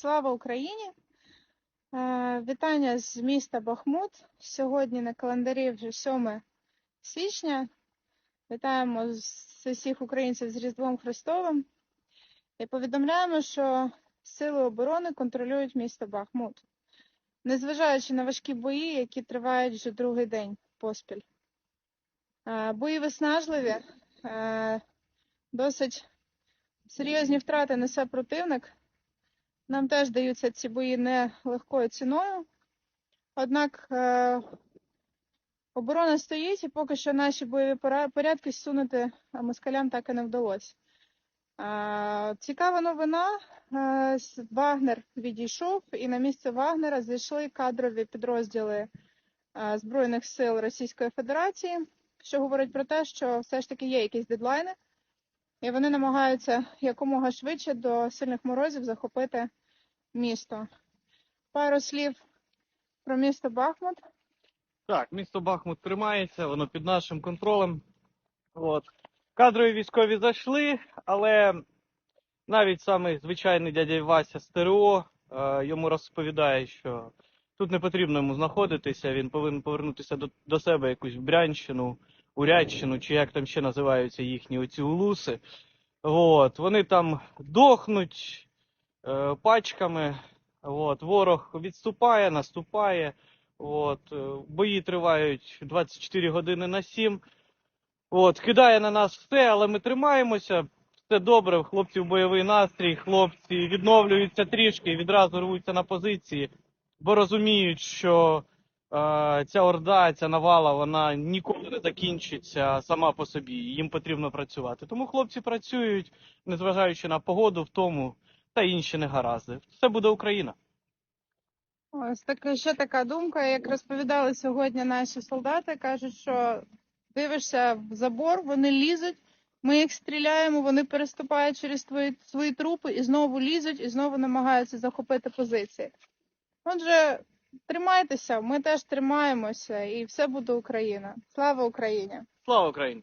Слава Україні! Е, Вітання з міста Бахмут. Сьогодні на календарі вже 7 січня. Вітаємо з усіх українців з Різдвом Христовим і повідомляємо, що Сили оборони контролюють місто Бахмут, незважаючи на важкі бої, які тривають вже другий день поспіль. Е, Бої виснажливі, е, досить серйозні втрати несе противник. Нам теж даються ці бої не легкою ціною. Однак е, оборона стоїть, і поки що наші бойові порядки зсунути е, москалям так і не вдалося. Е, цікава новина. Е, Вагнер відійшов, і на місце Вагнера зайшли кадрові підрозділи е, Збройних сил Російської Федерації, що говорить про те, що все ж таки є якісь дедлайни, і вони намагаються якомога швидше до сильних морозів захопити місто. Пару слів про місто Бахмут. Так, місто Бахмут тримається, воно під нашим контролем. От. Кадрові військові зайшли, але навіть самий звичайний дядя Вася з ТРО е, йому розповідає, що тут не потрібно йому знаходитися, він повинен повернутися до, до себе якусь Брянщину, Урядщину, чи як там ще називаються їхні оці улуси. От. Вони там дохнуть пачками. От. Ворог відступає, наступає. От, е, бої тривають 24 години на 7. От, кидає на нас все, але ми тримаємося. Все добре, в хлопців бойовий настрій, хлопці відновлюються трішки відразу рвуться на позиції, бо розуміють, що е, ця орда, ця навала, вона ніколи не закінчиться сама по собі. Їм потрібно працювати. Тому хлопці працюють, незважаючи на погоду, втому та інші негаразди. Все буде Україна. Ось така ще така думка, як розповідали сьогодні наші солдати, кажуть, що дивишся в забор, вони лізуть, ми їх стріляємо, вони переступають через твої свої трупи і знову лізуть, і знову намагаються захопити позиції. Отже, тримайтеся, ми теж тримаємося, і все буде Україна. Слава Україні! Слава Україні!